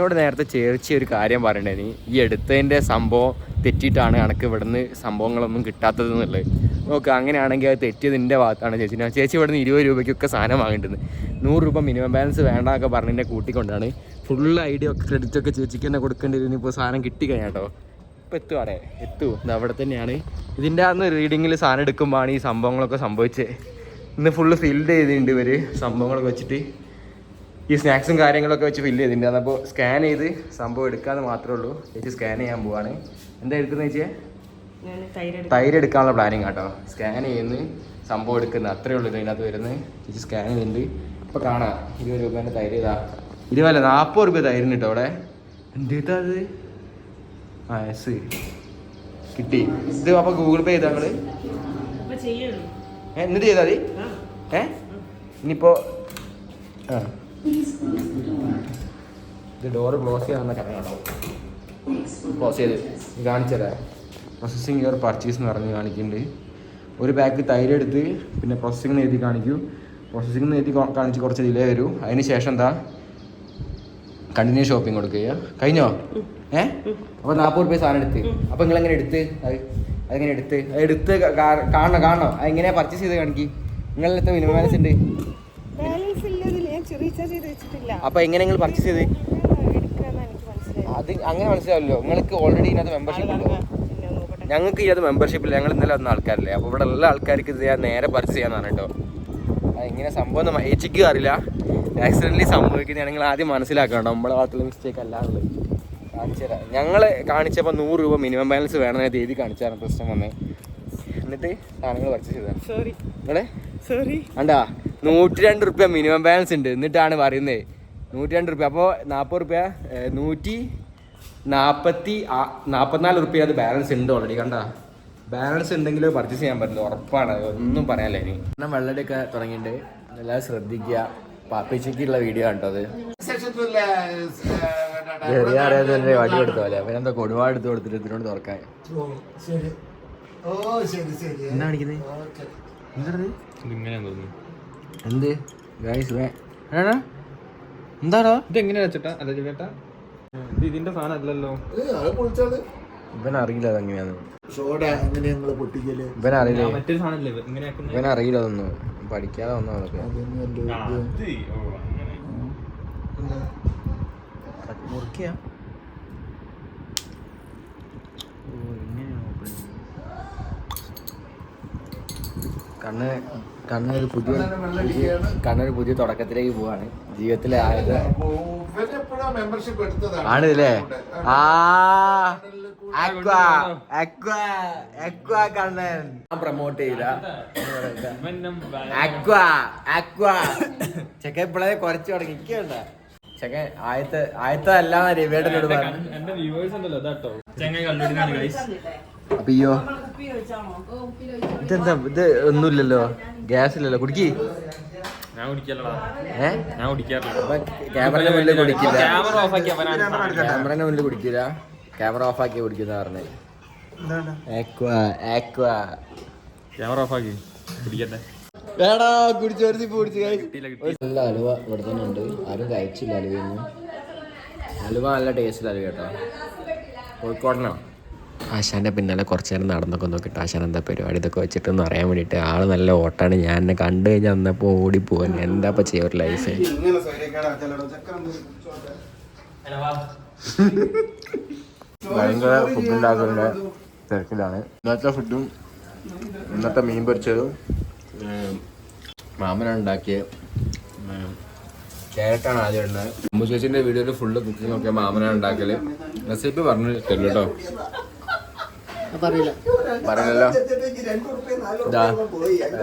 എന്നോട് നേരത്തെ ചേർച്ചി ഒരു കാര്യം പറയണ്ടേ ഈ എടുത്തതിന്റെ സംഭവം തെറ്റിയിട്ടാണ് കണക്ക് ഇവിടുന്ന് സംഭവങ്ങളൊന്നും കിട്ടാത്തത് എന്നുള്ളത് നോക്ക് അങ്ങനെയാണെങ്കിൽ അത് തെറ്റിയത് എന്റെ ഭാഗത്താണ് ചേച്ചി. ഞാൻ ചേച്ചി ഇവിടുന്ന് ഇരുപത് രൂപയ്ക്കൊക്കെ സാധനം വാങ്ങിയിട്ടുണ്ട്. നൂറ് രൂപ മിനിമം ബാലൻസ് വേണ്ടതൊക്കെ പറഞ്ഞ് എന്നെ കൂട്ടിക്കൊണ്ടാണ് ഫുൾ ഐഡിയ ഒക്കെ ക്രെഡിറ്റ് ഒക്കെ ചേച്ചിക്ക് തന്നെ കൊടുക്കേണ്ടി ഇനിയിപ്പോൾ ഇപ്പോൾ സാധനം കിട്ടിക്കഴിഞ്ഞാട്ടോ ഇപ്പം എത്തുവാടേ എത്തു? ഇത് അവിടെ തന്നെയാണ്. ഇതിന്റെ അന്ന് റീഡിങ്ങിൽ സാധനം എടുക്കുമ്പോഴാണ് ഈ സംഭവങ്ങളൊക്കെ സംഭവിച്ചത്. ഇന്ന് ഫുള്ള് ഫിൽഡ് ചെയ്തിട്ടുണ്ട് ഇവർ സംഭവങ്ങളൊക്കെ വെച്ചിട്ട്. ഈ സ്നാക്സും കാര്യങ്ങളൊക്കെ വെച്ച് ഫില്ല് ചെയ്തിട്ടുണ്ട്. അപ്പോൾ സ്കാൻ ചെയ്ത് സംഭവം എടുക്കാതെ മാത്രമേ ഉള്ളൂ. ചേച്ചി സ്കാൻ ചെയ്യാൻ പോവാണ്. എന്താ എടുക്കുന്നത് ചേച്ചിയെ? തൈര് എടുക്കാനുള്ള പ്ലാനിങ് കേട്ടോ സ്കാൻ ചെയ്യുന്നു. സംഭവം എടുക്കുന്നത് അത്രേ ഉള്ളൂ ഇതിനകത്ത് വരുന്നത്. ചേച്ചി സ്കാൻ ചെയ്തിട്ടുണ്ട് ഇപ്പൊ കാണാം. ഇരുപത് രൂപേന്റെ തൈര് ഇതാ. ഇരുപതല്ല നാൽപ്പത് രൂപ തൈരിന് കേട്ടോ അവിടെ. എന്തിട്ടാ അത് ആ എസ് കിട്ടി. ഇത് അപ്പോൾ ഗൂഗിൾ പേ ചെയ്താ നിങ്ങൾ? അപ്പൊ എന്നിട്ട് ചെയ്താൽ മതി? ഏ? ഇനിയിപ്പോൾ ആ. ഇത് ഡോറ് ക്ലോസ് ചെയ്യാമെന്ന കറങ്ങാണോ ക്ലോസ് ചെയ്ത് ഇത് കാണിച്ചു പ്രോസസ്സിങ് യുവർ പർച്ചേസ് എന്ന് പറഞ്ഞ് കാണിക്കുന്നുണ്ട്. ഒരു പാക്ക് തൈര് എടുത്ത് പിന്നെ പ്രോസസ്സിംഗ് എഴുതി കാണിക്കൂ. പ്രോസസ്സിംഗ് എഴുതി കാണിച്ച് കുറച്ച് ഡിലേ വരൂ. അതിന് ശേഷം എന്താ? കണ്ടിന്യൂ ഷോപ്പിംഗ് കൊടുക്കുക. കഴിഞ്ഞോ? ഏ? അപ്പോൾ നാൽപ്പത് റുപ്യ സാധനം എടുത്ത്. അപ്പോൾ നിങ്ങൾ എങ്ങനെ എടുത്ത്? അത് അതെങ്ങനെ എടുത്ത്? എടുത്ത് കാണണോ കാണണോ. അതെങ്ങനെയാണ് പർച്ചേസ് ചെയ്ത് കാണിക്കി. നിങ്ങളുടെ മിനിമം ബാലൻസ് ഉണ്ട്? അപ്പോൾ എങ്ങനെ നിങ്ങൾ പർച്ചേസ് ചെയ്ത് അത് അങ്ങനെ മനസ്സിലാവല്ലോ നിങ്ങൾക്ക് ഓൾറെഡി ഇതിനകത്ത് മെമ്പർഷിപ്പ് ഉണ്ടോ? ഞങ്ങൾക്ക് ഇതിനകത്ത് മെമ്പർഷിപ്പ് ഇല്ല. ഞങ്ങൾ ഇന്നലെ വന്ന ആൾക്കാരല്ലേ. അപ്പോൾ ഇവിടെ എല്ലാ ആൾക്കാർക്ക് ഇത് ഞാൻ നേരെ പർച്ചേസ് ചെയ്യാന്നാണ് കേട്ടോ ഇങ്ങനെ സംഭവം ഒന്നും ഏച്ചിക്കും അറിയില്ല. ആക്സിഡന്റലി സംഭവിക്കുന്നത് നിങ്ങൾ ആദ്യം മനസ്സിലാക്കണം നമ്മളെ ഭാഗത്തുള്ള മിസ്റ്റേക്ക് അല്ലാന്നുള്ളത് കാണിച്ചു തരാം. ഞങ്ങൾ കാണിച്ചപ്പോൾ നൂറ് രൂപ മിനിമം ബാലൻസ് വേണമെന്ന് തീയതി കാണിച്ചാണ് പ്രശ്നം വന്നേ. എന്നിട്ട് സാധനങ്ങൾ പർച്ചേസ് ചെയ്തതാണ് സോറി നിങ്ങളെ സോറി കണ്ടാ? നൂറ്റി രണ്ട് റുപ്യ മിനിമം ബാലൻസ് ഉണ്ട്. എന്നിട്ടാണ് പറയുന്നത് നൂറ്റി രണ്ട് റുപ്യ. അപ്പോൾ നാൽപ്പത് റുപ്യ നൂറ്റി നാൽപ്പത്തി നാൽപ്പത്തിനാല് റുപ്യ അത് ബാലൻസ് ഉണ്ട് ഓൾറെഡി കണ്ടാ? ബാലൻസ് ഉണ്ടെങ്കിൽ പർച്ചേസ് ചെയ്യാൻ പറ്റില്ല ഉറപ്പാണ്. ഒന്നും പറയാനില്ല ഇനി. എന്നാൽ വെള്ളടിയൊക്കെ തുടങ്ങിയിട്ടുണ്ട്. എല്ലാവരും ശ്രദ്ധിക്കുക. പാപ്പിച്ചയ്ക്കുള്ള വീഡിയോ കണ്ടോ അത്. ചെറിയ അറിയാതെ വടി കൊടുത്ത പോലെ. അവൻ എന്താ കൊടുവാട് എടുത്ത് കൊടുത്തിട്ട് ഇതിനോട് തുറക്കാൻ. ശരി. ഓ ശരി ശരി. എന്താ കാണിക്കുന്നത് എന്താണത്? ഇതിങ്ങനെയാന്ന് തോന്നുന്നു. എന്ത്? ഗൈസ് വേ എന്താടാ? ഇതെങ്ങനെയാ വെച്ചിട്ടാ അല്ല ചേട്ടാ. ഇത് ഇതിന്റെ സാധനം അല്ലല്ലോ. അത് പൊളിച്ചാൽ ഇവൻ അറിയില്ല അതെങ്ങനെയാന്ന്. ഷോട എങ്ങനെ ഞങ്ങൾ പൊട്ടിക്കൽ? ആ, മറ്റൊരു സാധനം അല്ലേ ഇങ്ങനെ ഇവൻ അറിയില്ല അതൊന്നും. പഠിക്കാതെ വന്നു അതൊക്കെ. മുറിക്കുക കണ്ണ് കണ്ണൊരു പുതിയ കണ്ണൊരു പുതിയ തുടക്കത്തിലേക്ക് പോവാണ്. ജീവിതത്തിലെ ആയത് ഇവരെപ്പോഴാ മെമ്പർഷിപ്പ് എടുത്തതാണ് ആണില്ലേ? ആ Aqua Aqua Aqua Kannan. Promote ചെയ്ത ഇവനും അക്വാ അക്വാ. ചെക്ക ഇപ്പോഴേ കുറച്ച് തുടങ്ങി. ഇക്കണ്ട ചെക്ക ആയത്തെ ആയത്തെ അല്ലാന്ന് രവിയേട്ടനോട് പറഞ്ഞു എന്റെ വ്യൂവേഴ്സ് ഉണ്ടല്ലോ അതാട്ടോ ചെങ്ങായി കല്ലുടിനാണ് ഗൈസ് അപ്പൊ അയ്യോ. ഇതെന്താ? ഇത് ഒന്നുമില്ലല്ലോ. ഗ്യാസ് ഇല്ലല്ലോ കുടിക്കി. ഞാൻ കുടിക്കല്ലടാ. ഏ? ഞാൻ കുടിക്കാറില്ല. അപ്പൊ ക്യാമറയുടെ മുന്നിൽ കുടിക്കില്ല. ക്യാമറ ഓഫ് ആക്കി ക്യാമറയുടെ മുന്നിൽ കുടിക്കില്ല. ക്യാമറ ഓഫ് ആക്കി കുടിക്കുന്ന പറഞ്ഞേ. ക്യാമറ ഓഫ് ആക്കി. കുടിക്കട്ടെ. വേടാ കുടിച്ചു വരുത്തി കുടിച്ചു. കിട്ടിയില്ല കിട്ടി നല്ല അലുവ ഇവിടെ തന്നെ ഉണ്ട്. ആരും കഴിച്ചില്ല അലുവയൊന്നും. അലുവ നല്ല ടേസ്റ്റിൽ അലുവ കേട്ടോ. കോഴിക്കോടനോ? ആശാന്റെ പിന്നാലെ കുറച്ച് നേരം നടന്നൊക്കെ നോക്കിയിട്ട് ആശാൻ എന്താ പരിപാടി ഇതൊക്കെ വെച്ചിട്ടൊന്നും അറിയാൻ വേണ്ടിയിട്ട് ആൾ നല്ല ഓട്ടാണ്. ഞാൻ എന്നെ കണ്ടു കഴിഞ്ഞാൽ അന്നപ്പോൾ ഓടിപ്പോവാൻ എന്താ ഇപ്പം ചെയ്യുക ഒരു ലൈഫ് ഭയങ്കര ഫുഡ് ഉണ്ടാക്കുന്ന തിരക്കിലാണ്. ഇന്നത്തെ ഫുഡും ഇന്നത്തെ മീൻ പൊരിച്ചതും മാമനാണ് ഉണ്ടാക്കിയത് ക്യാരറ്റാണ് ആദ്യം ഇടുന്നത്. അമ്മു ചേച്ചിന്റെ വീഡിയോയിൽ ഫുള്ള് കുക്കിംഗ് ഒക്കെ മാമനാണ് ഉണ്ടാക്കൽ. റെസിപ്പി പറഞ്ഞു തരും കേട്ടോ പറഞ്ഞല്ലോ.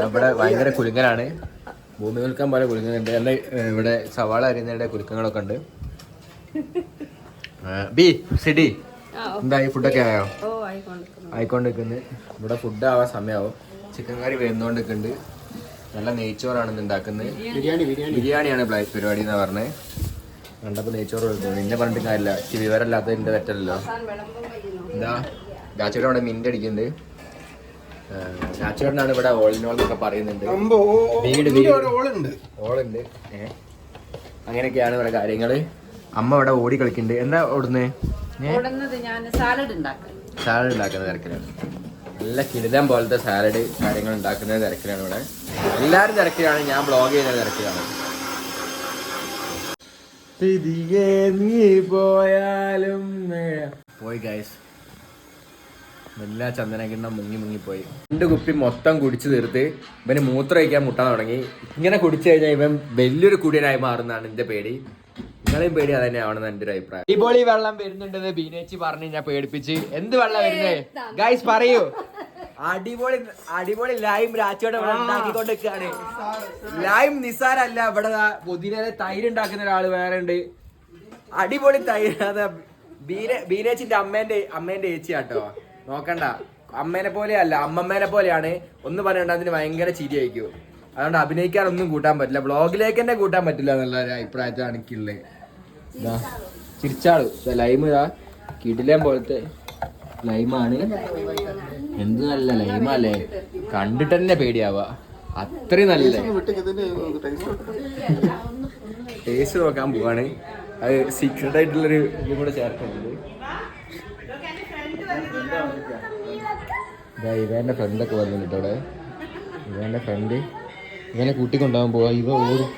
ഇവിടെ ഭയങ്കര കുലുങ്ങനാണ് ഭൂമി നിൽക്കാൻ പോലെ കുലുങ്ങനുണ്ട് എന്നെ ഇവിടെ സവാള അരിയുന്നതിന്റെ കുലുക്കങ്ങളൊക്കെ ഉണ്ട്. B CD. എന്തായി ഫുഡൊക്കെ ആയോ? ആയിക്കൊണ്ടിരിക്കുന്നത് ഇവിടെ ഫുഡ് ആവാൻ സമയമാവും ചിക്കൻ കറി വരുന്നോണ്ടിരിക്കുന്നുണ്ട് നല്ല നെയ്ച്ചോറാണ് ഇന്ന് ഉണ്ടാക്കുന്നത്. ബിരിയാണി ബിരിയാണിയാണ് ബ്ലാക്ക് പരിപാടി എന്നാ പറഞ്ഞത് കണ്ടപ്പോൾ നെയ്ച്ചോറ് കൊടുക്കുന്നത് നിന്നെ പറഞ്ഞിട്ട് കാര്യമില്ല. ഇച്ചിരി വിവരമില്ലാത്തതിന്റെ തെറ്റല്ലോ എന്താ രാച്ചേട്ടൻ അവിടെ മിന്റ് അടിക്കുന്നുണ്ട് രാച്ചേട്ടനാണ് ഇവിടെ ഓളിനോൾ എന്നൊക്കെ പറയുന്നുണ്ട്. വീട് വീട് ഓളുണ്ട് ഏഹ് അങ്ങനെയൊക്കെയാണ് ഇവിടെ കാര്യങ്ങൾ. അമ്മ ഇവിടെ ഓടി കളിക്കുന്നുണ്ട്. എന്താ ഓടുന്നേ? ഓടുന്നത് ഞാൻ സാലഡ് ഉണ്ടാക്കാം സാലഡ് ഉണ്ടാക്കുന്ന തിരക്കിലാണ്. നല്ല കിരുതം പോലത്തെ സാലഡ് കാര്യങ്ങൾ ഉണ്ടാക്കുന്ന തിരക്കിലാണ് ഇവിടെ. എല്ലാവരും തിരക്കിലാണ്. ഞാൻ ബ്ലോഗ് ചെയ്യുന്ന തിരക്കിലാണ്. തിരികെ നീ പോയാലും പോയി ഗൈസ് എല്ലാ ചന്ദനക്കിണ്ണം മുങ്ങി മുങ്ങി പോയി രണ്ട് കുപ്പി മൊത്തം കുടിച്ചു തീർത്ത് ഇവന് മൂത്രം കഴിക്കാൻ മുട്ടാൻ തുടങ്ങി. ഇങ്ങനെ കുടിച്ചു കഴിഞ്ഞാൽ ഇവൻ വലിയൊരു കുടിയനായി മാറുന്നതാണ് എന്റെ പേടി. നിങ്ങളെയും പേടി അത് തന്നെയാവണമെന്ന് എന്റെ ഒരു അഭിപ്രായം. ഇപ്പോളി വെള്ളം വരുന്നുണ്ടെന്ന് ബീനേച്ചി പറഞ്ഞു ഞാൻ പേടിപ്പിച്ച്. എന്ത് വെള്ളം വരുന്നേ? ഗൈസ് പറയൂ. അടിപൊളി അടിപൊളി ലൈം രാച്ചോടെ ഇവിടെ ഉണ്ടാക്കിക്കൊണ്ടിരിക്കുകയാണ് ലൈം നിസാരല്ല ഇവിടെ പുതിയ തൈര് ഉണ്ടാക്കുന്ന ഒരാൾ വേറെ ഉണ്ട്. അടിപൊളി തൈര്. അതാ ബീന ബീനേച്ചിന്റെ അമ്മേന്റെ അമ്മേന്റെ ഏച്ചിയാട്ടോ. നോക്കണ്ട. അമ്മേനെ പോലെയല്ല അമ്മമ്മേനെ പോലെയാണ്. ഒന്ന് പറയണ്ട അതിന് ഭയങ്കര ചിരിയായിരിക്കും. അതുകൊണ്ട് അഭിനയിക്കാൻ ഒന്നും കൂട്ടാൻ പറ്റില്ല. ബ്ലോഗിലേക്ക് തന്നെ കൂട്ടാൻ പറ്റില്ല എന്നുള്ള ഒരു അഭിപ്രായത്തിലാണ് എനിക്കുള്ളത്. ഇതാ ചിരിച്ചാളു. ലൈം ഇതാ കിടിലം പോലത്തെ ലൈമാണ്. എന്ത് നല്ല ലൈമല്ലേ? കണ്ടിട്ട് തന്നെ പേടിയാവുക അത്രയും നല്ല ടേസ്റ്റ് നോക്കാൻ പോവാണ്. അത് സീക്രട്ട് ആയിട്ടുള്ളൊരു ഇതും കൂടെ ചേർക്കുന്നുണ്ട്. ഇതാ ഇവന്റെ ഫ്രണ്ടൊക്കെ വന്നിട്ട് ഇവിടെ ഇവന്റെ ഫ്രണ്ട് ഇവനെ കൂട്ടിക്കൊണ്ടാകാൻ പോവാ. ഇവ ഓടും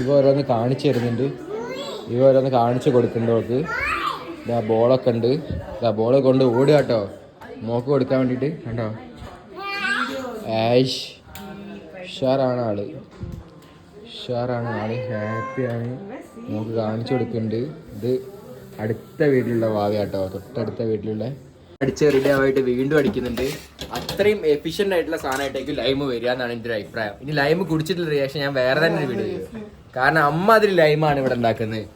ഇവ ഓരോന്ന് കാണിച്ചു തരുന്നുണ്ട്. ഇവ ഓരോന്ന് കാണിച്ചു കൊടുക്കുന്നുണ്ട് അവൾക്ക്. ഇതാ ബോളൊക്കെ ഉണ്ട്. ഇതാ ബോൾ കൊണ്ട് ഓടുക കേട്ടോ. മോക്ക് കൊടുക്കാൻ വേണ്ടിയിട്ട്. കണ്ടോ? ആയിഷ്. ഉഷാറാണ് ആൾ. ഉഷാറാണ് ആൾ. ഹാപ്പിയാണ് മോക്ക് കാണിച്ചു കൊടുക്കുന്നുണ്ട്. ഇത് അടുത്ത വീട്ടിലുള്ള വാവ കേട്ടോ തൊട്ടടുത്ത വീട്ടിലുള്ള അടിച്ച് റെഡി ആവായിട്ട് വീണ്ടും അടിക്കുന്നുണ്ട്. അത്രയും എഫിഷ്യന്റ് ആയിട്ടുള്ള സാധനമായിട്ടേക്ക് ലൈമ് വരിക എന്നാണ് എന്റെ ഒരു അഭിപ്രായം. ഇനി ലൈമ് കുടിച്ചിട്ടുള്ള റിയാക്ഷൻ ഞാൻ വേറെ തന്നെ ഒരു വീഡിയോ ചെയ്യും കാരണം അമ്മ അതിൽ ലൈമാണ് ഇവിടെ ഉണ്ടാക്കുന്നത്.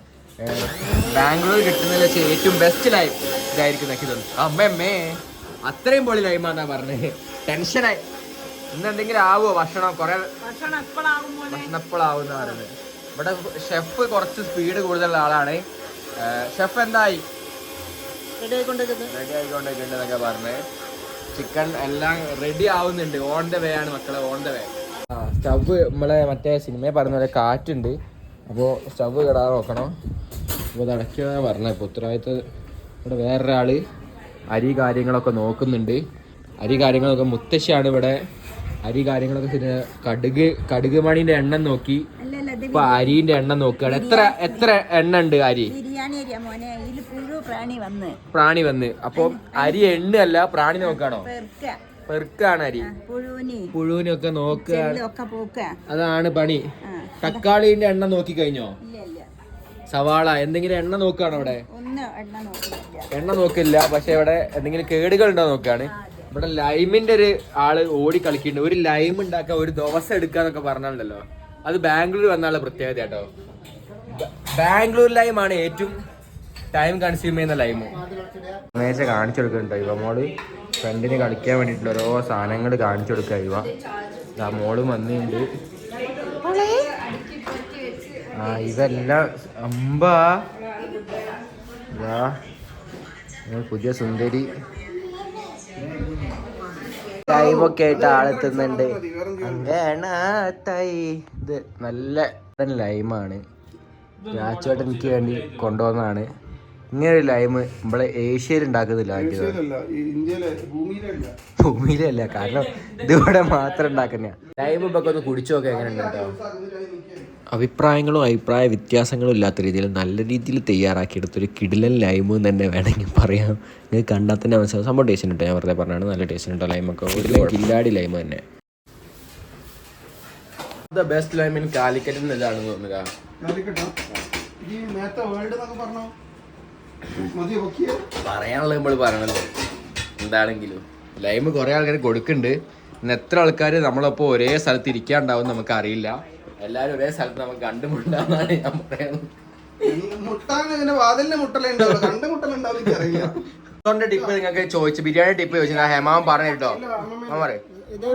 ബാംഗ്ലൂർ കിട്ടുന്നതിൽ വെച്ച് ഏറ്റവും ബെസ്റ്റ് ലൈം ഇതായിരിക്കും എനിക്ക് തോന്നുന്നു. അമ്മ അമ്മേ അത്രയും പൊളി ലൈമാന്നാ പറഞ്ഞത് ടെൻഷനായി ഇന്ന് എന്തെങ്കിലും ആവുമോ ഭക്ഷണം? കുറെ ഭക്ഷണം എപ്പോഴാവും പറയുന്നത്. ഇവിടെ ഷെഫ് കുറച്ച് സ്പീഡ് കൂടുതലുള്ള ആളാണ്. ഷെഫ് എന്തായി? റെഡി ആയിക്കൊണ്ടിരിക്കുന്നത് റെഡി ആയിക്കൊണ്ടിരിക്കുന്നുണ്ട് എന്നൊക്കെ പറഞ്ഞ്. ചിക്കൻ എല്ലാം റെഡി ആവുന്നുണ്ട്. ഓൺ ദ വേ ആണ് മക്കളെ ഓൺ ദ വേ ആ സ്റ്റവ് നമ്മളെ മറ്റേ സിനിമയിൽ പറഞ്ഞ പോലെ കാറ്റുണ്ട്. അപ്പോൾ സ്റ്റവ് കിടാതെ നോക്കണം. അപ്പോൾ അടയ്ക്കുക പറഞ്ഞത് ഇപ്പോൾ ഉത്തരവാദിത്തം ഇവിടെ വേറൊരാൾ അരി കാര്യങ്ങളൊക്കെ നോക്കുന്നുണ്ട്. അരി കാര്യങ്ങളൊക്കെ മുത്തശ്ശിയാണ് ഇവിടെ. അരി കാര്യങ്ങളൊക്കെ കടുക് കടുക് മണീന്റെ എണ്ണം നോക്കി. ഇപ്പൊ അരിന്റെ എണ്ണം നോക്കുകയാണ് എത്ര എത്ര എണ്ണ ഉണ്ട് അരി? ബിരിയാണി അരിയാ മോനെ ഇതിൽ പുഴു പ്രാണി വന്ന്. പ്രാണി വന്ന്. അപ്പൊ അരി എണ്ണയല്ല പ്രാണി നോക്കാണോ? പെർക്കാണ് അരി. പുഴുവിന്. പുഴുവിനൊക്കെ നോക്കുക. അതാണ് പണി. തക്കാളിന്റെ എണ്ണ നോക്കി കഴിഞ്ഞോ സവാള എന്തെങ്കിലും എണ്ണ നോക്കുകയാണോ അവിടെ? എണ്ണ നോക്കില്ല പക്ഷെ ഇവിടെ എന്തെങ്കിലും കേടുകൾ ഉണ്ടോ നോക്കാണ് ഇവിടെ ലൈമിന്റെ ഒരു ആൾ ഓടി കളിക്കുന്നുണ്ട്. ഒരു ലൈം ഉണ്ടാക്കാൻ ഒരു ദിവസം എടുക്കാന്നൊക്കെ പറഞ്ഞാലുണ്ടല്ലോ. അത് ബാംഗ്ലൂർ വന്നാലുള്ള പ്രത്യേകത കേട്ടോ. ബാംഗ്ലൂർ ലൈമാണ് ഏറ്റവും ടൈം കൺസ്യൂം ചെയ്യുന്ന ലൈം. മേശ കാണിച്ചു കൊടുക്കുന്നുണ്ടോ ഇവ മോൾ? ഫ്രണ്ടിന് കളിക്കാൻ വേണ്ടിയിട്ടുള്ള ഓരോ സാധനങ്ങൾ കാണിച്ചു കൊടുക്കുക ഇവ. ഇതാ മോളും വന്നിട്ടുണ്ട് ആ ഇതെല്ലാം അമ്പാ. പുതിയ സുന്ദരി. ടൈമൊക്കെ ആയിട്ട് ആളെത്തുന്നുണ്ട് ഇത് നല്ല ലൈമാണ് രാജുവേട്ടൻ എനിക്ക് വേണ്ടി കൊണ്ടുവന്നാണ് ഇങ്ങനെ ലൈമ് നമ്മളെ ഏഷ്യയിൽ ഉണ്ടാക്കുന്നില്ല ഭൂമിയിലല്ല. കാരണം ഇതിവിടെ മാത്രം ഉണ്ടാക്കുന്ന ലൈം ഇപ്പൊ ഒന്ന് കുടിച്ചു നോക്കാം എങ്ങനെ അഭിപ്രായങ്ങളും അഭിപ്രായ വ്യത്യാസങ്ങളും ഇല്ലാത്ത രീതിയിൽ നല്ല രീതിയിൽ തയ്യാറാക്കിയെടുത്തൊരു കിടിലൻ ലൈമ് എന്ന് തന്നെ വേണമെങ്കിൽ പറയാം. നിങ്ങൾക്ക് കണ്ടാൽ തന്നെ മനസ്സിലാവും. സംഭവം ടേസ്റ്റ് ഉണ്ടോ. ഞാൻ വെറുതെ പറഞ്ഞാണ് നല്ല ടേസ്റ്റ് ഉണ്ടോ ലൈമൊക്കെ ഒരു കില്ലാടി ലൈമ് തന്നെ. The best lime in Calicut എന്നാണ് തോന്നുക പറയാനുള്ളത് നമ്മൾ പറയണല്ലോ. എന്താണെങ്കിലും. ലൈം കുറേ ആൾക്കാർ കൊടുക്കുന്നുണ്ട്. ഇന്ന് എത്ര ആൾക്കാർ നമ്മളപ്പോൾ ഒരേ സ്ഥലത്ത് ഇരിക്കാണ്ടാവും നമുക്ക് അറിയില്ല. എല്ലാരും ഒരേ സ്ഥലത്ത് നമുക്ക് കണ്ടുമുട്ടാന്നാണ് ഞാൻ പറയുന്നത്. മുട്ടാൻ ഇങ്ങനെ വാതിലിന്റെ മുട്ടലേ ഉണ്ടാവുള്ളൂ. കണ്ട മുട്ടലുണ്ടാവും അറിയില്ല ടിപ്പ് നിങ്ങൾക്ക് ചോദിച്ചു ബിരിയാണി ടിപ്പ് ചോദിച്ചാൽ ഹേമാവൻ പറഞ്ഞു കേട്ടോ. ഞാൻ പറയും. ഇത്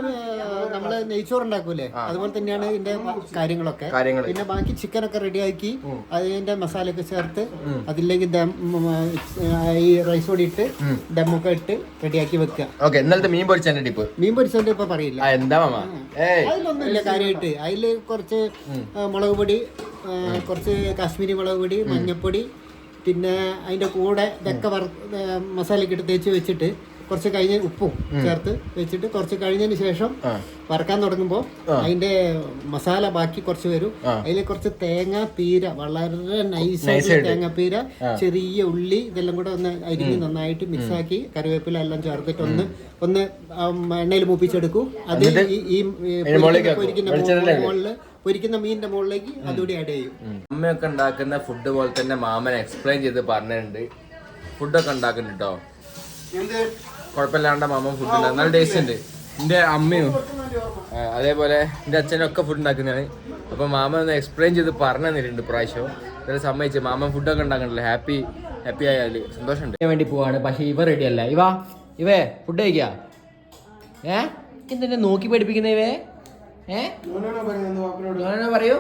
നമ്മൾ നെയ്ച്ചോറ് ഉണ്ടാക്കൂലേ? അതുപോലെ തന്നെയാണ് ഇതിന്റെ കാര്യങ്ങളൊക്കെ. കാര്യങ്ങൾ. പിന്നെ ബാക്കി ചിക്കൻ ഒക്കെ റെഡിയാക്കി അതിന്റെ മസാല ഒക്കെ ചേർത്ത് അതിലേക്ക് ദം ഈ റൈസ് പൊടി ഇട്ട് ദമ്മൊക്കെ ഇട്ട് റെഡിയാക്കി വെക്കുക. ഓക്കെ ഇന്നലത്തെ മീൻ പൊരിച്ചതിന്റെ ടിപ്പ്? മീൻ പൊരിച്ചതിന്റെ ഇപ്പൊ പറയില്ല. എന്താ മാമ? അതിലൊന്നുമില്ല കാര്യമായിട്ട് അതിൽ കുറച്ച് മുളക് പൊടി കുറച്ച് കാശ്മീരി മുളക് പൊടി മഞ്ഞപ്പൊടി പിന്നെ അതിന്റെ കൂടെ ഇതൊക്കെ വറ മസാലയൊക്കെ ഇട്ട് തേച്ച് വെച്ചിട്ട് കുറച്ച് കഴിഞ്ഞ് ഉപ്പും ചേർത്ത് വെച്ചിട്ട് കുറച്ച് കഴിഞ്ഞതിന് ശേഷം വറക്കാൻ തുടങ്ങുമ്പോൾ അതിന്റെ മസാല ബാക്കി കുറച്ച് വരും. അതിൽ കുറച്ച് തേങ്ങ പീര വളരെ നൈസായിട്ട് തേങ്ങ പീര ചെറിയ ഉള്ളി ഇതെല്ലാം കൂടെ ഒന്ന് അരിഞ്ഞ് നന്നായിട്ട് മിക്സ് ആക്കി കറിവേപ്പില എല്ലാം ചേർത്തിട്ട് ഒന്ന് ഒന്ന് എണ്ണയിൽ മൂപ്പിച്ചെടുക്കും. അത് ഈ- പൊരിക്കുന്ന മുകളിൽ പൊരിക്കുന്ന മീനിന്റെ മുകളിലേക്ക് അതുകൂടി ആഡ് ചെയ്യും. അമ്മയൊക്കെ ഉണ്ടാക്കുന്ന ഫുഡ് പോലെ തന്നെ മാമൻ എക്സ്പ്ലെയിൻ ചെയ്ത് പറഞ്ഞിട്ടുണ്ട്. ഫുഡൊക്കെ ഉണ്ടാക്കുന്നുണ്ട്? കേട്ടോ കുഴപ്പമില്ലാണ്ട് മാമ ഫുഡ് ഉണ്ടാകും നല്ല ടേസ്റ്റ് ഉണ്ട്. എന്റെ അമ്മയും അതേപോലെ എന്റെ അച്ഛനും ഒക്കെ ഫുഡ് ഉണ്ടാക്കുന്നതാണ്. അപ്പോൾ മാമ ഒന്ന് എക്സ്പ്ലെയിൻ ചെയ്ത് പറഞ്ഞു തന്നിട്ടുണ്ട് പ്രാവശ്യം ഇന്നലെ സമ്മതിച്ച്. മാമൻ ഫുഡൊക്കെ ഉണ്ടാക്കണല്ലോ ഹാപ്പി ഹാപ്പി ആയാൽ. സന്തോഷമുണ്ട്. വേണ്ടി പോവാണ്. പക്ഷേ ഇവ റെഡി അല്ല. ഇവ ഇവേ ഫുഡ് കഴിക്കാ? ഏ? എന്തിനെ നോക്കി പഠിപ്പിക്കുന്ന ഇവേ? ഏ? പറയൂ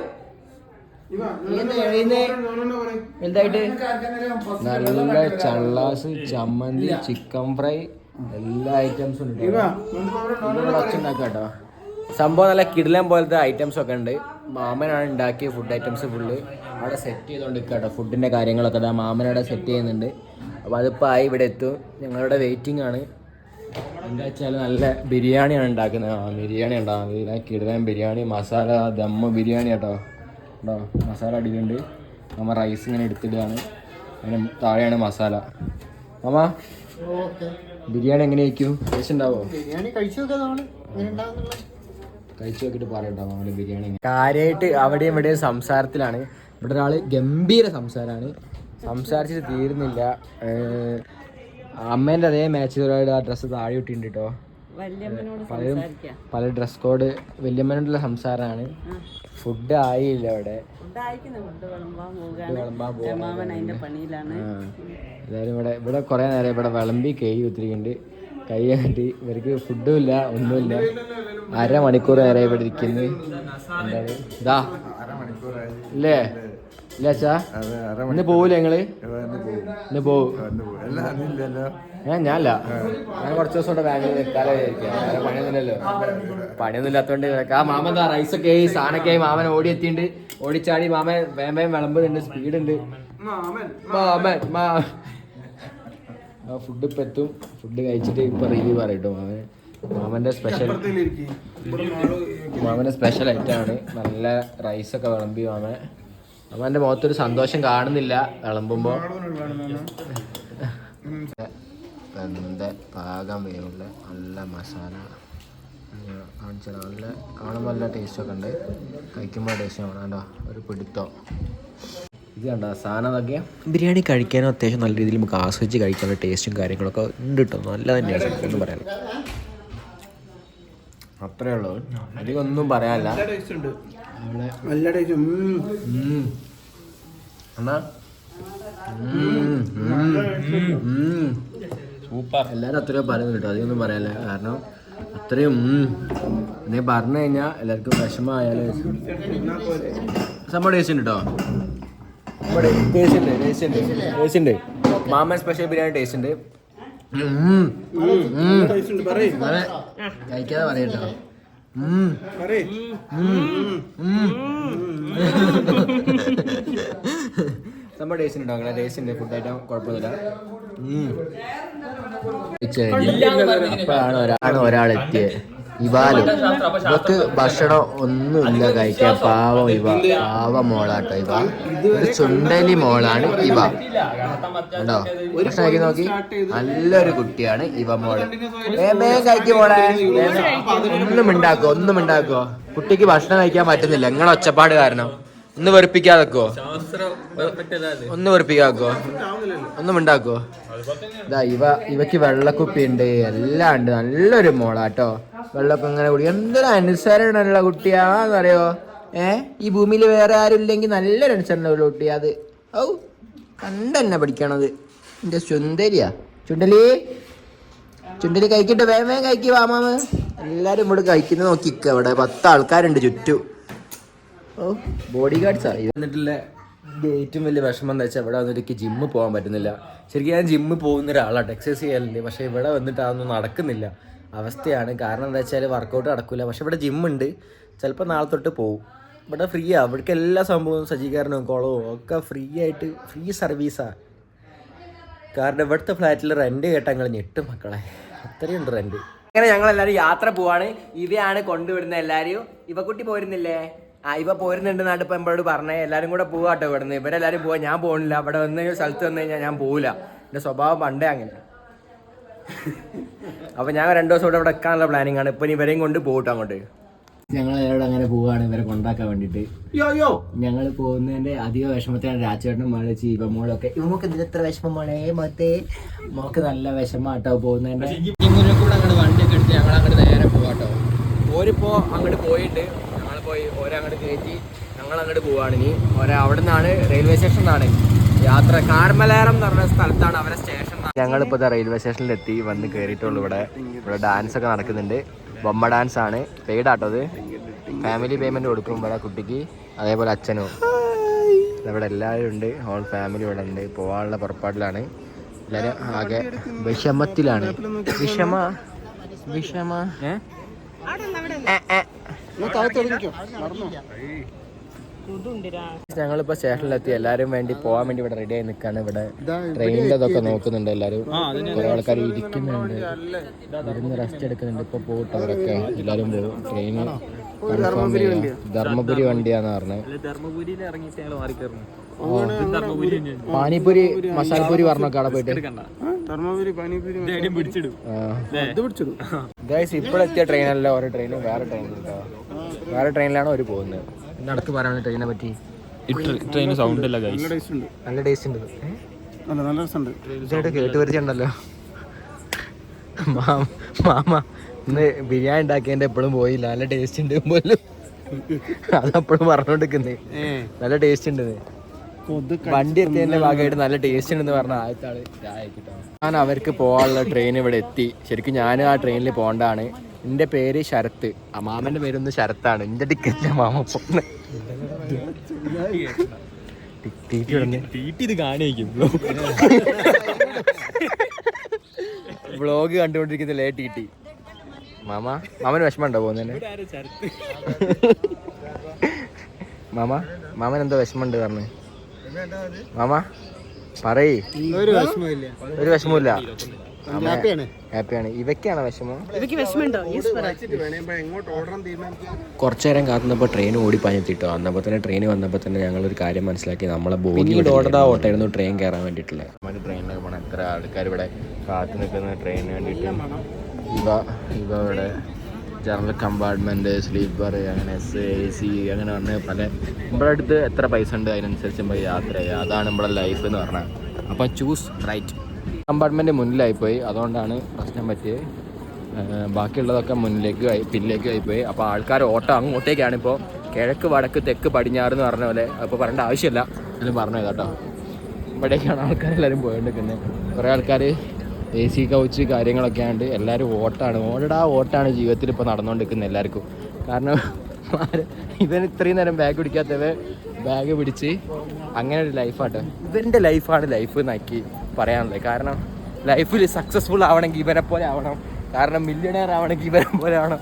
വലുതായിട്ട് നല്ല ചള്ളാസ് ചമ്മന്തി ചിക്കൻ ഫ്രൈ എല്ലാ ഐറ്റംസും ഉണ്ട്. കേട്ടോ. സംഭവം നല്ല കിടിലം പോലത്തെ ഐറ്റംസ് ഒക്കെ ഉണ്ട്. മാമനാണ് ഉണ്ടാക്കിയ ഫുഡ് ഐറ്റംസ് ഫുള്ള് അവിടെ സെറ്റ് ചെയ്തുകൊണ്ട് കേട്ടോ ഫുഡിന്റെ കാര്യങ്ങളൊക്കെ. അതാ മാമനവിടെ സെറ്റ് ചെയ്യുന്നുണ്ട്. അപ്പോൾ അതിപ്പോൾ ആയി ഇവിടെ എത്തും. ഞങ്ങളുടെ വെയിറ്റിംഗ് ആണ്. എന്താ വെച്ചാൽ നല്ല ബിരിയാണിയാണ് ഉണ്ടാക്കുന്നത്. ആ ബിരിയാണി ഉണ്ടോ? നല്ല കിടലൻ ബിരിയാണി മസാല ദമ്മ ബിരിയാണി കേട്ടോ. ഉണ്ടോ? മസാല അടിയിലുണ്ട്. നമ്മൾ റൈസ് ഇങ്ങനെ എടുത്തിടുകയാണ്. അതിന് താഴെയാണ് മസാല. മാമ? ബിരിയാണി എങ്ങനെ വയ്ക്കും ടേസ്റ്റ് ഉണ്ടാവോ ബിരിയാണി കഴിച്ചു നോക്കാം നമ്മൾ എങ്ങനെ കഴിച്ചു നോക്കിയിട്ട് പറയട്ടോ നമ്മുടെ ബിരിയാണി കാര്യമായിട്ട് അവിടെയും ഇവിടെയും സംസാരത്തിലാണ്. ഇവിടെ ഒരാൾ ഗംഭീര സംസാരമാണ് സംസാരിച്ചിട്ട് തീരുന്നില്ല. അമ്മേന്റെ അമ്മേന്റെ അതേ മാച്ച് ആ ഡ്രസ്സ് താഴെ ഇട്ടിട്ടുണ്ട് കേട്ടോ പലരും പല ഡ്രസ് കോഡ് വല്യമ്മനോടുള്ള സംസാരമാണ്. ഫുഡ് ആയില്ല അവിടെ. എല്ലാവരും ഇവിടെ ഇവിടെ കുറേ നേരം ഇവിടെ വിളമ്പി കൈ കുത്തിരിക്കുന്നുണ്ട്. കൈ കണ്ടി ഇവർക്ക് ഫുഡും ഇല്ല ഒന്നുമില്ല. അരമണിക്കൂർ നേരെ ഇവിടെ ഇരിക്കുന്നു. ഇതാ. ഇല്ലേ? ഇന്ന് പോവില്ല ഞങ്ങൾ ഇന്ന് പോവും. ഞാൻ ഞാനല്ല. ഞാൻ കുറച്ച് ദിവസം നിൽക്കാലോ പണിയൊന്നുമില്ലല്ലോ. പണിയൊന്നും ഇല്ലാത്തോണ്ട് ആ മാമൻ എന്താ റൈസൊക്കെ ആയി സാധനൊക്കെ ആയി. മാമൻ ഓടി എത്തിയിട്ടുണ്ട് ഓടിച്ചാടി മാമൻ വേം വേം വിളമ്പുന്നുണ്ട്. സ്പീഡ് ഉണ്ട്. മാമൻ മാ ഫുഡ് ഇപ്പം എത്തും. ഫുഡ് കഴിച്ചിട്ട് ഇപ്പൊ റിവ്യൂ പറയട്ടോ മാമൻ മാമന്റെ സ്പെഷ്യൽ മാമന്റെ സ്പെഷ്യൽ ഐറ്റമാണ് നല്ല റൈസൊക്കെ വിളമ്പി മാമൻ. മാമന്റെ മുഖത്തൊരു സന്തോഷം കാണുന്നില്ല വിളമ്പുമ്പോ. വെന്ത പാകം വേവുള്ള നല്ല മസാല. കാണിച്ചാൽ നല്ല കാണുമ്പോൾ നല്ല ടേസ്റ്റൊക്കെ ഉണ്ട്. കഴിക്കുമ്പോൾ ടേസ്റ്റ് കാണാണ്ടോ കണ്ടോ? ഒരു പിടുത്തോ. ഇത് കണ്ടോ? സാധനം നോക്കിയാൽ ബിരിയാണി കഴിക്കാനും അത്യാവശ്യം നല്ല രീതിയിൽ നമുക്ക് ആസ്വദിച്ച് കഴിക്കാനുള്ള ടേസ്റ്റും കാര്യങ്ങളൊക്കെ ഉണ്ട് കേട്ടോ നല്ല തന്നെയാണ്. എന്ന് പറയാൻ അത്രേ ഉള്ളൂ. അധികം ഒന്നും പറയാനില്ല. നല്ല ടേസ്റ്റ് ഉം. എന്നാ സൂപ്പർ. എല്ലാരും അത്രയും പറയുന്നു കേട്ടോ. അധികമൊന്നും പറയാനില്ല. കാരണം അത്രയും നീ പറഞ്ഞു കഴിഞ്ഞാൽ എല്ലാവർക്കും വിഷമമായാലും. സംഭവം ടേസ്റ്റ് ഉണ്ട് കേട്ടോ. ടേസ്റ്റ് ഉണ്ട് ടേസ്റ്റ് ഉണ്ട് ടേസ്റ്റ് ഉണ്ട്. മാമൻ സ്പെഷ്യൽ ബിരിയാണി ടേസ്റ്റ് ഉണ്ട്. കഴിക്കാതെ പറയട്ടോ. സംഭവം ടേസ്റ്റ് ഉണ്ടോ അങ്ങനെ ടേസ്റ്റ് ഉണ്ട് ഫുഡ് ഐറ്റം കുഴപ്പമൊന്നുമില്ല. അപ്പോഴാണ് ആണ് ഒരാൾ എത്തിയത് ഇവാലു. ഇവക്ക് ഭക്ഷണം ഒന്നുമില്ല കഴിക്കാൻ. പാവം ഇവ. പാവ മോളാട്ടോ ഇവ. ഒരു ചുണ്ടലി മോളാണ് ഇവ. ഉണ്ടോ ഭക്ഷണം കഴിക്കാൻ നോക്കി. നല്ലൊരു കുട്ടിയാണ് ഇവ മോൾ. വേഗം കഴിക്കും മോളെ. ഒന്നും ഉണ്ടാക്കോ ഒന്നും ഉണ്ടാക്കോ കുട്ടിക്ക് ഭക്ഷണം കഴിക്കാൻ പറ്റുന്നില്ല. നിങ്ങളെ ഒച്ചപ്പാട് കാരണം. ഒന്ന് വെറുപ്പിക്കാതെക്കോ. ഒന്ന് വെറുപ്പിക്കാക്കോ ഒന്നും ഉണ്ടാക്കോ ഇതാ ഇവ ഇവക്ക് വെള്ളക്കുപ്പി ഉണ്ട് എല്ലാം ഉണ്ട്. നല്ലൊരു മോളാട്ടോ. വെള്ളമൊക്കെ ഇങ്ങനെ കുടിക്കും എന്തൊരു അനുസരണമുള്ള കുട്ടിയാണെന്നറിയോ ഏ? ഈ ഭൂമിയിൽ വേറെ ആരും ഇല്ലെങ്കിൽ നല്ലൊരു അനുസരണമുള്ള കുട്ടി അത്. ഔ കണ്ടെന്നെ പഠിക്കണത്. എന്റെ ചുന്തലിയാ ചുണ്ടലി? ചുണ്ടലി കഴിക്കട്ടെ വേഗം വേഗം കഴിക്കുക വാമാമ് എല്ലാവരും ഇവിടെ കഴിക്കുന്നത് നോക്കിക്ക. ഇവിടെ പത്ത് ആൾക്കാരുണ്ട് ചുറ്റും. ഓ ബോഡി ഗാർഡ്സാ എന്റെ ഏറ്റവും വലിയ വിഷമം എന്താ വെച്ചാൽ ഇവിടെ വന്നിട്ട് ജിമ്മ് പോകാൻ പറ്റുന്നില്ല. ശരിക്കും ഞാൻ ജിമ്മ് പോകുന്ന ഒരാളാണ് എക്സസൈസ് ചെയ്യലുണ്ട് പക്ഷേ ഇവിടെ വന്നിട്ട് അതൊന്നും നടക്കുന്നില്ല. അവസ്ഥയാണ്. കാരണം എന്താ വെച്ചാൽ വർക്കൗട്ട് നടക്കില്ല പക്ഷെ ഇവിടെ ജിമ്മുണ്ട് ചിലപ്പോൾ നാളെ തൊട്ട് പോകും ഇവിടെ ഫ്രീ ആണ് ഇവിടേക്ക് എല്ലാ സംഭവവും സജ്ജീകരണവും കുളവും ഒക്കെ ഫ്രീ ആയിട്ട് ഫ്രീ സർവീസാണ് കാരണം ഇവിടുത്തെ ഫ്ലാറ്റിൽ റെന്റ് കേട്ടാൽ ഞങ്ങൾ ഞെട്ടും മക്കളെ. അത്രയുണ്ട് റെന്റ് അങ്ങനെ ഞങ്ങൾ എല്ലാവരും യാത്ര പോവാണ്. ഇവയാണ് കൊണ്ടുവിടുന്ന എല്ലാവരും ഇവ കുട്ടി പോരുന്നില്ലേ? ആ ഇവ പോരുന്നുണ്ട് നാട്ടിൽ ഇപ്പം എമ്പോഴോട് പറഞ്ഞേ. എല്ലാവരും കൂടെ പോവാട്ടോ ഇവിടുന്ന്. ഇവരെല്ലാവരും പോവാ. ഞാൻ പോകണില്ല ഇവിടെ വന്ന് സ്ഥലത്ത് വന്നു കഴിഞ്ഞാൽ ഞാൻ പോവില്ല എന്റെ സ്വഭാവം പണ്ടേ അങ്ങനെ അപ്പോൾ ഞാൻ രണ്ട് ദിവസം ഇവിടെ വെക്കാനുള്ള പ്ലാനിങ് ആണ്. ഇപ്പൊ ഇനി ഇവരെയും കൊണ്ട് പോകട്ടെ അങ്ങോട്ട്. ഞങ്ങൾ അയാളോട് അങ്ങനെ പോവാണ് ഇവരെ കൊണ്ടാക്കാൻ വേണ്ടിട്ട് ഞങ്ങൾ പോകുന്നതിന്റെ അധിക വിഷമത്തിലാണ് രാജേട്ടനും മഴച്ച് ഇവമോളൊക്കെ ഇവമോക്ക് ഇതിൽ എത്ര വിഷമം മോളെ മറ്റേ. മോക്ക് നല്ല വിഷമാട്ടോ പോകുന്നതിന്റെ. വണ്ടിയൊക്കെ എടുത്ത് ഞങ്ങൾ അങ്ങോട്ട് നേരെ പോവാട്ടോ ഓരിപ്പോ അങ്ങോട്ട് പോയിട്ട് ഞങ്ങൾ പോയി ഓരോ അങ്ങോട്ട് കയറ്റി ഞങ്ങൾ അങ്ങോട്ട് പോവാണ് ഇനി. ഓരോ അവിടെ നിന്നാണ് റെയിൽവേ സ്റ്റേഷൻ നിന്നാണ് യാത്ര കാർമലേറം എന്ന് പറഞ്ഞ സ്ഥലത്താണ് അവരെ സ്റ്റേഷൻ ഞങ്ങളിപ്പോൾ റെയിൽവേ സ്റ്റേഷനിൽ എത്തി വന്ന് കയറിയിട്ടുള്ളൂ ഇവിടെ. ഇവിടെ ഡാൻസ് ഒക്കെ നടക്കുന്നുണ്ട്. ബൊമ്മ ഡാൻസ് ആണ്. പെയ്ഡ് ആട്ടോ അത്. ഫാമിലി പേയ്മെന്റ് കൊടുക്കും ഇവിടെ കുട്ടിക്ക്. അതേപോലെ അച്ഛനും. ഇവിടെ എല്ലാവരും ഉണ്ട്. ഹോൾ ഫാമിലി ഇവിടെ ഉണ്ട്. പോവാനുള്ള പുറപ്പാടിലാണ്. എല്ലാരും ആകെ വിഷമത്തിലാണ്. വിഷമ? വിഷമ? ഏ? ഞങ്ങളിപ്പോ സ്റ്റേഷനിലെത്തി. എല്ലാരും വേണ്ടി പോവാൻ വേണ്ടി ഇവിടെ റെഡി ആയി നിൽക്കാണ് ഇവിടെ ട്രെയിനിന്റെ ഇതൊക്കെ നോക്കുന്നുണ്ട് എല്ലാരും. കുറെ ആൾക്കാർ ഇരിക്കുന്നുണ്ട്. ഇരുന്ന് റെസ്റ്റ് എടുക്കുന്നുണ്ട്. ഇപ്പൊ പോട്ടവരൊക്കെ എല്ലാരും പോകും ട്രെയിന് ധർമ്മപുരി വണ്ടിയാന്ന് പറഞ്ഞത് ധർമ്മപുരിയിൽ ഇറങ്ങിയിട്ട് ഞങ്ങൾ മാറി പാനിപൂരി മസാലപൂരി പറഞ്ഞൊക്കെ അവിടെ പോയിട്ട്. ധർമ്മപുരി പാനിപുരി പിടിച്ചിടും. ഗൈസ് ഇപ്പോഴെത്തിയ ട്രെയിനല്ല ഓരോ ട്രെയിനും വേറെ ട്രെയിൻ വേറെ ട്രെയിനിലാണ് അവർ പോകുന്നത്. നടക്ക് പറയാനുള്ള ട്രെയിനെ പറ്റി? ട്രെയിൻ സൗണ്ട് അല്ല നല്ല ടേസ്റ്റ് ഉണ്ട്? നല്ല നല്ല രസമുണ്ട്. ഇതായിട്ട് കേട്ട് വരിച്ചുണ്ടല്ലോ മാമ മാമ ഇന്ന് ബിരിയാണി ഉണ്ടാക്കിയതിന്റെ എപ്പോഴും പോയില്ല. നല്ല ടേസ്റ്റ് ഉണ്ട് പോലും. അതപ്പോഴും പറഞ്ഞോണ്ടിരിക്കുന്നേ. നല്ല ടേസ്റ്റ് ഉണ്ട് വണ്ടി എത്തിയതിന്റെ ഭാഗമായിട്ട് നല്ല ടേസ്റ്റ് ഉണ്ടെന്ന് പറഞ്ഞ ആദ്യത്തെ ആൾ. ഞാൻ അവർക്ക് പോകാനുള്ള ട്രെയിൻ ഇവിടെ എത്തി. ശരിക്കും ഞാൻ ആ ട്രെയിനിൽ പോകണ്ടാണ് എന്റെ പേര് ശരത്ത്. ആ മാമന്റെ പേരൊന്ന് ശരത്താണ്. എന്റെ ടിക്കറ്റ് മാമ വ്ളോഗ് കണ്ടുകൊണ്ടിരിക്കുന്ന ലേ ടി ടി? മാമ മാമന് വിഷമമുണ്ടോ പോകുന്നതിന്? മാമ മാമൻ എന്തോ വിഷമമുണ്ട് പറഞ്ഞു. മാമ പറയേ. ഒരു വിഷമമില്ല ഒരു വിഷമമില്ല ഹാപ്പിയാണ്. ഇവയ്ക്കാണ് വിഷമം? കുറച്ചു നേരം കാത്തുന്നപ്പോൾ ട്രെയിൻ ഓടിപ്പാഞ്ഞെത്തിട്ടോ അന്നപ്പോൾ തന്നെ ട്രെയിൻ വന്നപ്പോൾ തന്നെ ഞങ്ങൾ ഒരു കാര്യം മനസ്സിലാക്കി നമ്മളെ ബോഡി ഓടാ ഓട്ടായിരുന്നു ട്രെയിൻ കയറാൻ വേണ്ടിയിട്ടുള്ള. നമ്മുടെ ട്രെയിനിലൊക്കെ പോകണം എത്ര ആൾക്കാർ ഇവിടെ കാത്തു നിൽക്കുന്ന ട്രെയിനിന് വേണ്ടിയിട്ട്? ഇവ ഇവ ഇവിടെ ജനറൽ കമ്പാർട്ട്മെന്റ് സ്ലീപ്പർ അങ്ങനെ എസ് എ സി അങ്ങനെ പറഞ്ഞ് പല നമ്മുടെ അടുത്ത് എത്ര പൈസ ഉണ്ട്? അതിനനുസരിച്ച് നമ്മൾ യാത്ര ചെയ്യുക അതാണ് നമ്മുടെ ലൈഫ് എന്ന് പറഞ്ഞാൽ അപ്പോൾ ചൂസ് റൈറ്റ് കമ്പാർട്ട്മെന്റ് മുന്നിലായിപ്പോയി. അതുകൊണ്ടാണ് പ്രശ്നം പറ്റിയത് ബാക്കിയുള്ളതൊക്കെ മുന്നിലേക്ക് ആയി പിന്നിലേക്ക് ആയിപ്പോയി. അപ്പോൾ ആൾക്കാർ ഓട്ടം അങ്ങോട്ടേക്കാണ് ഇപ്പോൾ കിഴക്ക് വടക്ക് തെക്ക് പടിഞ്ഞാറ് എന്ന് പറഞ്ഞ പോലെ അപ്പോൾ പറയേണ്ട ആവശ്യമില്ല. എന്നും പറഞ്ഞു കേട്ടോ ഇവിടേക്കാണ് ആൾക്കാരെല്ലാവരും പോയിക്കൊണ്ടിരിക്കുന്നത് കുറേ ആൾക്കാർ എ സി കൗച്ച് കാര്യങ്ങളൊക്കെ ആണ്ട് എല്ലാവരും ഓട്ടാണ്. ഓടടാ ഓട്ടാണ് ജീവിതത്തിൽ ഇപ്പോൾ നടന്നുകൊണ്ടിരിക്കുന്നത് എല്ലാവർക്കും കാരണം ഇവൻ ഇത്രയും നേരം ബാഗ് പിടിക്കാത്തവ ബാഗ് പിടിച്ച് അങ്ങനെ ഒരു ലൈഫാട്ടോ ഇവന്റെ ലൈഫാണ് ലൈഫ് എന്നാക്കി പറയാനുള്ളത്. കാരണം ലൈഫിൽ സക്സസ്ഫുൾ ആവണമെങ്കിൽ ഇവരെ പോലെ ആവണം. കാരണം മില്യണയർ ആവണമെങ്കിൽ ഇവരെ പോലെ ആവണം.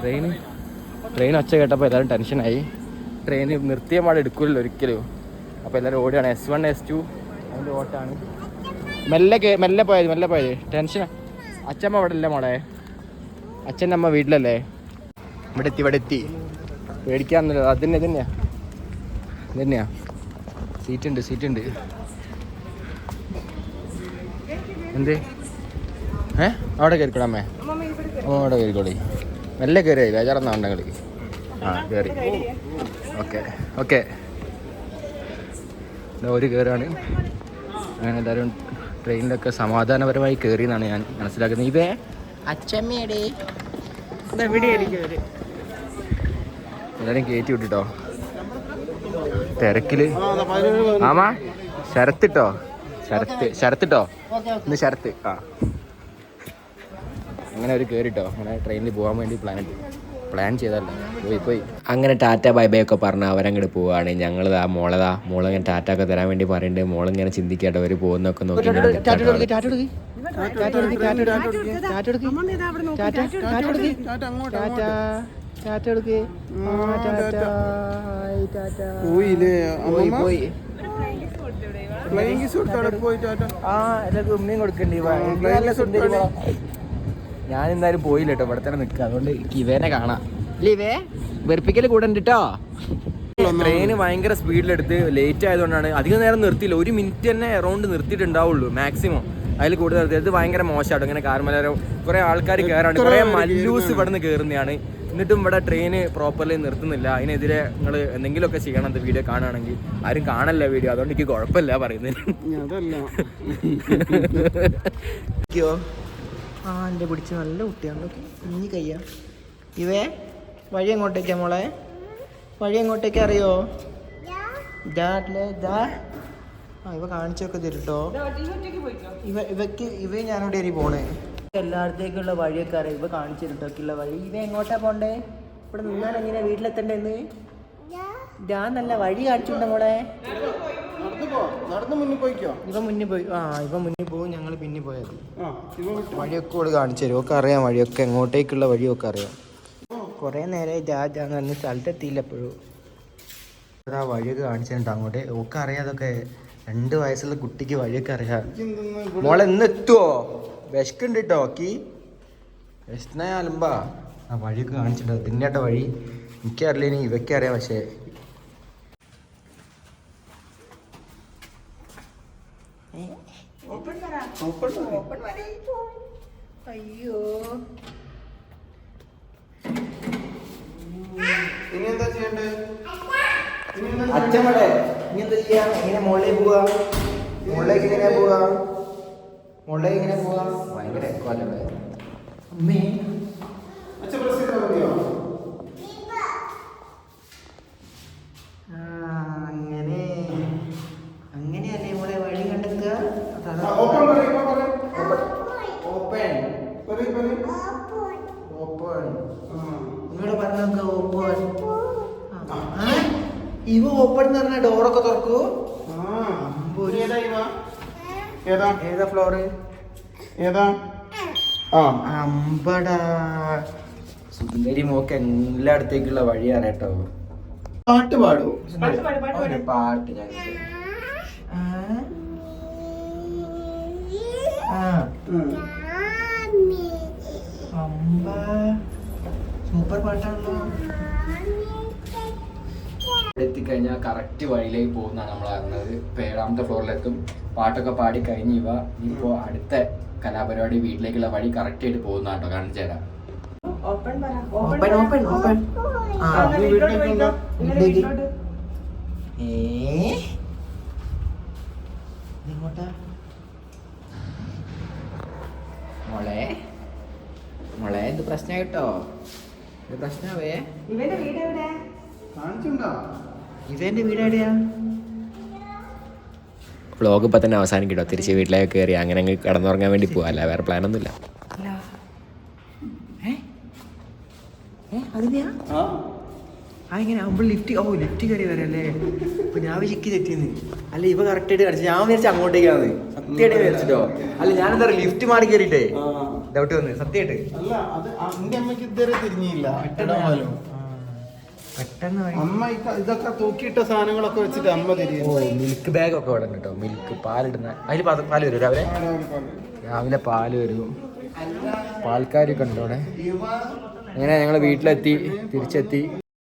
ട്രെയിൻ ട്രെയിൻ ഒച്ച കേട്ടപ്പോൾ എല്ലാവരും ടെൻഷനായി ട്രെയിൻ നിർത്തിയ പാടെ എടുക്കില്ല ഒരിക്കലും. അപ്പോൾ എല്ലാവരും ഓടിയാണ്. എസ് വൺ എസ് ടു അതിന്റെ ഓട്ടാണ്. മെല്ലെ കേ മെല്ലെ പോയത് മെല്ലെ പോയത് ടെൻഷൻ അച്ഛമ്മ അവിടെ ഇല്ല മോളെ? അച്ഛന്റെ അമ്മ വീട്ടിലല്ലേ? ഇവിടെ എത്തി ഇവിടെ എത്തി പേടിക്കാന്നല്ലോ അതന്നെ തന്നെയാ തന്നെയാ സീറ്റ് ഉണ്ട് സീറ്റ് ഉണ്ട് എന്ത്? ഏ? അവിടെ കയറിക്കോളാം അമ്മേ. ഓ അവിടെ കയറിക്കോളി. മെല്ലെ കയറി ബേജാറൊന്നും ഉണ്ടെങ്കിൽ ആ കയറി. Okay okay. ഒരു കയറാണ്. അങ്ങനെ എല്ലാവരും ട്രെയിനിലൊക്കെ സമാധാനപരമായി കയറി എന്നാണ് ഞാൻ മനസ്സിലാക്കുന്നത്. ഇവേ അച്ഛമ്മയുടെ എല്ലാവരും കയറ്റി വിട്ടിട്ടോ? തിരക്കിൽ. ആമാ ശരത്തിട്ടോ? ശരത്ത് ശരത്തിട്ടോ? ഇന്ന് ശരത്ത് ആ. അങ്ങനെ ഒരു കയറിട്ടോ അങ്ങനെ ട്രെയിനിൽ പോകാൻ വേണ്ടി പ്ലാൻ ഉണ്ട് പ്ലാൻ ചെയ്തല്ലോ പോയി പോയി. അങ്ങനെ ടാറ്റ ബൈ ബൈ ഒക്കെ പറഞ്ഞ് അവരങ്ങോട്ട് പോവാണ്. ഞങ്ങൾ ആ മോളതാ. മോളിങ്ങനെ ടാറ്റ ഒക്കെ തരാൻ വേണ്ടി പറയുന്നുണ്ട് മോളിങ്ങനെ ചിന്തിക്കട്ടെ അവർ പോകുന്നൊക്കെ നോക്കി. ടാറ്റ. ടാറ്റ. അങ്ങോട്ട്. ടാറ്റ എടുക്ക്. ഞാൻ എന്തായാലും പോയില്ല കേട്ടോ ഇവിടെ തന്നെ നിൽക്കുക അതുകൊണ്ട് ഇവേനെ കാണാം. ഇവേ വെറുപ്പിക്കൽ കൂടെ ഉണ്ട് കേട്ടോ ട്രെയിന് ഭയങ്കര സ്പീഡിലെടുത്ത് ലേറ്റ് ആയതുകൊണ്ടാണ് അധികം നേരം നിർത്തിയില്ല. ഒരു മിനിറ്റ് തന്നെ എറൗണ്ട് നിർത്തിയിട്ടുണ്ടാവുള്ളൂ മാക്സിമം അതിൽ കൂടുതൽ ഇത് ഭയങ്കര മോശമാട്ടോ ഇങ്ങനെ കാർമലരോ കുറെ ആൾക്കാർ കയറാണ് കുറെ മല്ലൂസ് ഇവിടെ നിന്ന് കയറുന്നതാണ് എന്നിട്ടും ഇവിടെ ട്രെയിൻ പ്രോപ്പർലി നിർത്തുന്നില്ല. അതിനെതിരെ നിങ്ങൾ എന്തെങ്കിലുമൊക്കെ ചെയ്യണം അത് വീഡിയോ കാണുകയാണെങ്കിൽ. ആരും കാണല്ല വീഡിയോ അതുകൊണ്ട് എനിക്ക് കുഴപ്പമില്ല പറയുന്നില്ല അതല്ല. ആ എന്റെ പിടിച്ച് നല്ല കുട്ടിയാണ്. കുഞ്ഞി കയ്യാ. ഇവേ വഴി എങ്ങോട്ടേക്കാ മോളെ? വഴി എങ്ങോട്ടേക്ക് അറിയോ? ദാ ദാ ആ ഇവ കാണിച്ചൊക്കെ തരുട്ടോ. ഇവ ഇവക്ക് ഇവ ഞാനോട് ഏറി പോണേ. എല്ലായിടത്തേക്കുള്ള വഴിയൊക്കെ അറിയാം. ഇപ്പൊ കാണിച്ചു വഴി. ഇവ എങ്ങോട്ടാ പോണ്ടേ? ഇവിടെ നിന്നാൽ എങ്ങനെയാ വീട്ടിലെത്തണ്ടെന്ന് ഞാൻ നല്ല വഴി കാണിച്ചിട്ടുണ്ടോ മോളെ. ഇവ മുന്നിൽ പോയി. ആ ഇവ മുന്നിൽ പോകും ഞങ്ങൾ പിന്നെ പോയത്. വഴിയൊക്കെ ഓട് കാണിച്ചു തരും. ഒക്കെ അറിയാം വഴിയൊക്കെ എങ്ങോട്ടേക്കുള്ള വഴിയൊക്കെ അറിയാം. കുറേ നേരം ജാജാന്ന് പറഞ്ഞ സ്ഥലത്തെത്തിയില്ല എപ്പോഴും ആ വഴിയൊക്കെ കാണിച്ചിട്ടുണ്ടോ അങ്ങോട്ടേ അങ്ങോട്ട്. ഒക്കെ അറിയാം അതൊക്കെ രണ്ട് വയസ്സുള്ള കുട്ടിക്ക് വഴിയൊക്കെ അറിയാം. മോളെ ഇന്ന് എത്തുവോ? വിശക്കുണ്ട് കേട്ടോ ഓക്കി? വിശന അലമ്പാ. ആ വഴിയൊക്കെ കാണിച്ചിട്ടോ തിന്നേട്ട വഴി. എനിക്കറിയില്ല ഇനി ഇവയ്ക്ക് അറിയാം പക്ഷേ. അയ്യോ. ഇനി എന്താ ചെയ്യണ്ടേ? അച്ഛമ്മടെ ഇനി എന്താ ചെയ്യാ ഇങ്ങനെ മുകളിലേക്ക് പോവാ മുകളിലേക്ക് ഇങ്ങനെ പോവാ മുകളിലേക്ക് ഇങ്ങനെ പോവാ ഭയങ്കര എക്കോല്ലേ അമ്മേ. അച്ഛൻ പ്രസ് ചെയ്താൽ മതിയോ ആ, അങ്ങനെ അങ്ങനെയല്ലേ ഇവിടെ വഴി കണ്ടെത്തുക ഓപ്പൺ പറയും ഇപ്പൊ പറയും ഓപ്പൺ പറയും പറയും ഓപ്പൺ ആ നിങ്ങളോട് പറഞ്ഞ ഓപ്പൺ ഇവ ഓപ്പൺ എന്ന് തുറക്കൂ. ഏതാ ഇവ? ഏതാ? ഏതാ ഫ്ലോറ് ഏതാ? ആ അമ്പടാ. സുന്ദരി മോക്ക് എല്ലായിടത്തേക്കുള്ള വഴി അറിയാട്ടോ. പാട്ട് പാടൂ. പാട്ട് അമ്പ. സൂപ്പർ പാട്ടാണല്ലോ. എത്തിക്കഴിഞ്ഞാൽ കറക്റ്റ് വഴിയിലേക്ക് പോകുന്നതാണ് നമ്മൾ അറിഞ്ഞത്. ഇപ്പൊ ഏഴാമത്തെ ഫ്ലോറിലെത്തും പാട്ടൊക്കെ പാടി കഴിഞ്ഞ് ഇവ ഇപ്പോ അടുത്ത കലാപരിപാടി വീട്ടിലേക്കുള്ള വഴി കറക്റ്റ് ആയിട്ട് പോകുന്ന കേട്ടോ കാണിച്ചു തരാം. ഓപ്പൺ പറ. ഓപ്പൺ. മോളെ. മോളെ ഇത് പ്രശ്നം കേട്ടോ ഇത് പ്രശ്നമാവേ ഇവന്റെ വീട് എവിടെ? ഇതെന്റെ വീട് എവിടെയാ? വ്ളോഗ് ഇപ്പം തന്നെ അവസാനിക്കട്ടോ. തിരിച്ച് വീട്ടിലേക്ക് കയറി അങ്ങനെ അങ്ങ് കിടന്നുറങ്ങാൻ വേണ്ടി പോവാ. അല്ല വേറെ പ്ലാനൊന്നുമില്ല ഒന്നുമില്ല. ആ. ആ ഇങ്ങനെ ആകുമ്പോൾ ലിഫ്റ്റ് ഓ ലിഫ്റ്റ് കയറി വരല്ലേ അപ്പൊ ഞാൻ തെറ്റിന്ന്. അല്ല ഇവ കറക്റ്റ് ആയിട്ട് ഞാൻ വിചാരിച്ച അങ്ങോട്ടേക്കാണ് സത്യമായിട്ട് വിചാരിച്ചിട്ടോ. അല്ല ഞാൻ എന്താ ലിഫ്റ്റ് മാറി കയറിയിട്ടേ ഡൗട്ട് വന്ന്. സത്യമായിട്ട്. അല്ല അത് അമ്മയ്ക്ക് ഇതുവരെ തിരിഞ്ഞില്ല. പെട്ടെന്ന് അമ്മ ഇതൊക്കെ തൂക്കിയിട്ട സാധനങ്ങളൊക്കെ വെച്ചിട്ട് അമ്മ ഓ തിരിയുന്നു മിൽക്ക് ബാഗ് ഒക്കെ ഇവിടെ കേട്ടോ. മിൽക്ക് പാലിടുന്ന അതിൽ പാൽ വരും രാവിലെ. രാവിലെ പാൽ വരും. പാൽക്കാരൊക്കെ ഉണ്ടോ അവിടെ? അങ്ങനെ ഞങ്ങൾ വീട്ടിലെത്തി തിരിച്ചെത്തി?